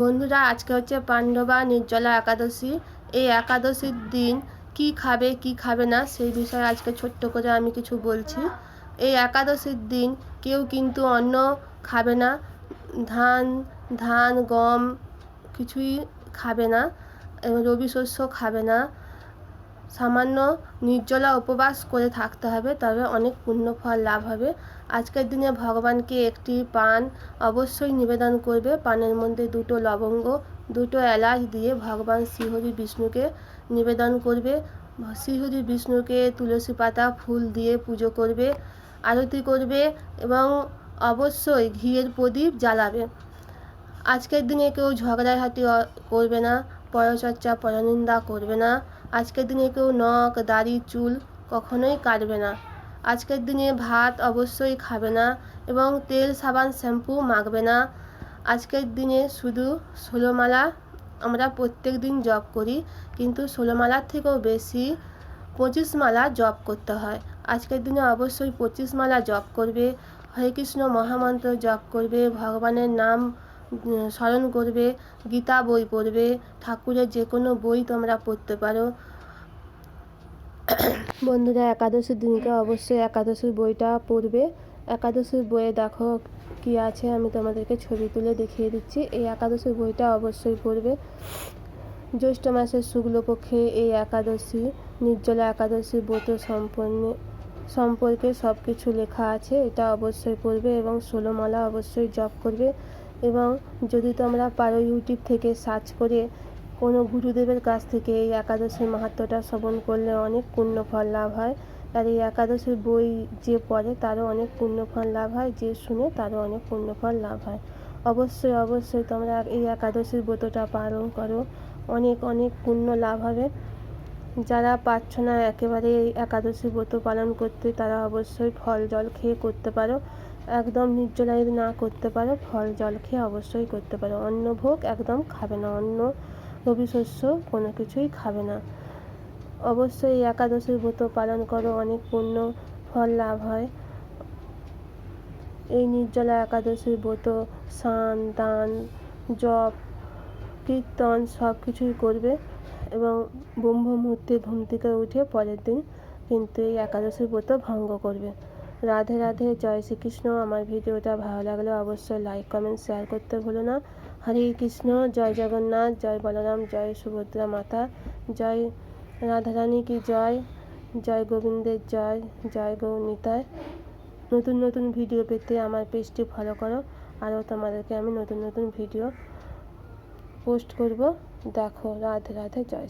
বন্ধুরা, আজকে হচ্ছে পাণ্ডবা নির্জলা একাদশী। এই একাদশীর দিন কি খাবে কি খাবে না, সেই বিষয়ে আজকে ছোট্ট করে আমি কিছু বলছি। এই একাদশীর দিন কেউ কিন্তু অন্ন খাবে না, ধান ধান, গম কিছুই খাবে না রবি শস্য খাবে না। সামান্য নির্জলা উপবাস করে থাকতে হবে, তবে অনেক পুণ্য ফল লাভ হবে। আজকের দিনে ভগবানকে একটি পান অবশ্যই নিবেদন করবে। পানের মধ্যে দুটো লবঙ্গ, দুটো এলাচ দিয়ে ভগবান শ্রীহরি বিষ্ণুকে নিবেদন করবে। শ্রীহরি বিষ্ণুকে তুলসী পাতা, ফুল দিয়ে পুজো করবে, আরতি করবে এবং অবশ্যই ঘিয়ের প্রদীপ জ্বালাবে। আজকের দিনে কেউ ঝগড়াঝাটি করবে না, পরচর্চা, পরনিন্দা করবে না। আজকের দিনে কেউ নখ, দাড়ি, চুল কখনোই কাটবে না। আজকের দিনে ভাত অবশ্যই খাবে না এবং তেল, সাবান, শ্যাম্পু মাখবে না। আজকের দিনে শুধু ষোলোমালা আমরা প্রত্যেক দিন জপ করি, কিন্তু ষোলোমালার থেকেও বেশি পঁচিশ মালা জপ করতে হয়। আজকের দিনে অবশ্যই পঁচিশ মালা জপ করবে, হরে কৃষ্ণ মহামন্ত্র জপ করবে, ভগবানের নাম স্মরণ করবে, গীতা বই পড়বে, ঠাকুরের যে কোনো বই তোমরা পড়তে পারো। বন্ধুরা একাদশীর দিনকে অবশ্যই একাদশীর বইটা পড়বে। একাদশীর বইয়ে দেখো কি আছে, আমি তোমাদেরকে ছবি তুলে দেখিয়ে দিচ্ছি। এই একাদশীর বইটা অবশ্যই পড়বে। জ্যৈষ্ঠ মাসের শুক্লপক্ষে এই একাদশী, নির্জলা একাদশী, ব্রত সম্পন্ন, সম্পর্কে সব কিছু লেখা আছে, এটা অবশ্যই পড়বে এবং ষোলোমালা অবশ্যই জপ করবে। এবং যদি তোমরা পারো ইউটিউব থেকে সার্চ করে, কোনো গুরুদেবের কাছ থেকে এই একাদশীর মাহাত্ম্যটা শ্রবণ করলে অনেক পুণ্য ফল লাভ হয়। আর এই একাদশীর বই যে পড়ে, তারও অনেক পুণ্যফল লাভ হয়, যে শুনে তারও অনেক পুণ্যফল লাভ হয়। অবশ্যই অবশ্যই তোমরা এই একাদশীর ব্রতটা পালন করো। অনেক অনেক পুণ্য লাভ হবে। যারা পাচ্ছ না একেবারে এই একাদশী ব্রত পালন করতে, তারা অবশ্যই ফল জল খেয়ে করতে পারো। একদম নির্জলা যদি না করতে পারো, ফল জল খেয়ে অবশ্যই করতে পারো। অন্ন ভোগ একদম খাবে না অন্য রবি শস্য কোনো কিছুই খাবে না। অবশ্যই একাদশীর ব্রত পালন করো, অনেক পুণ্য ফল লাভ হয়। এই নির্জলা একাদশীর ব্রত স্নান, দান, জপ, কীর্তন সব কিছুই করবে এবং ব্রহ্ম মুহূর্তে ঘুম থেকে উঠে পরের দিন কিন্তু এই একাদশীর ব্রত ভঙ্গ করবে। রাধে রাধে, জয় শ্রীকৃষ্ণ। আমার ভিডিওটা ভালো লাগলে অবশ্যই লাইক কমেন্ট শেয়ার করতে ভুলো না। হরে কৃষ্ণ, জয় জগন্নাথ, জয় বলরাম, জয় সুভদ্রা মাতা, জয় রাধারানী কি জয় জয় গোবিন্দের জয় জয় গৌনিতায় নতুন নতুন ভিডিও পেতে আমার পেজটি ফলো করো। আরও তোমাদেরকে আমি নতুন নতুন ভিডিও পোস্ট করব। দেখো, রাধে রাধে, জয়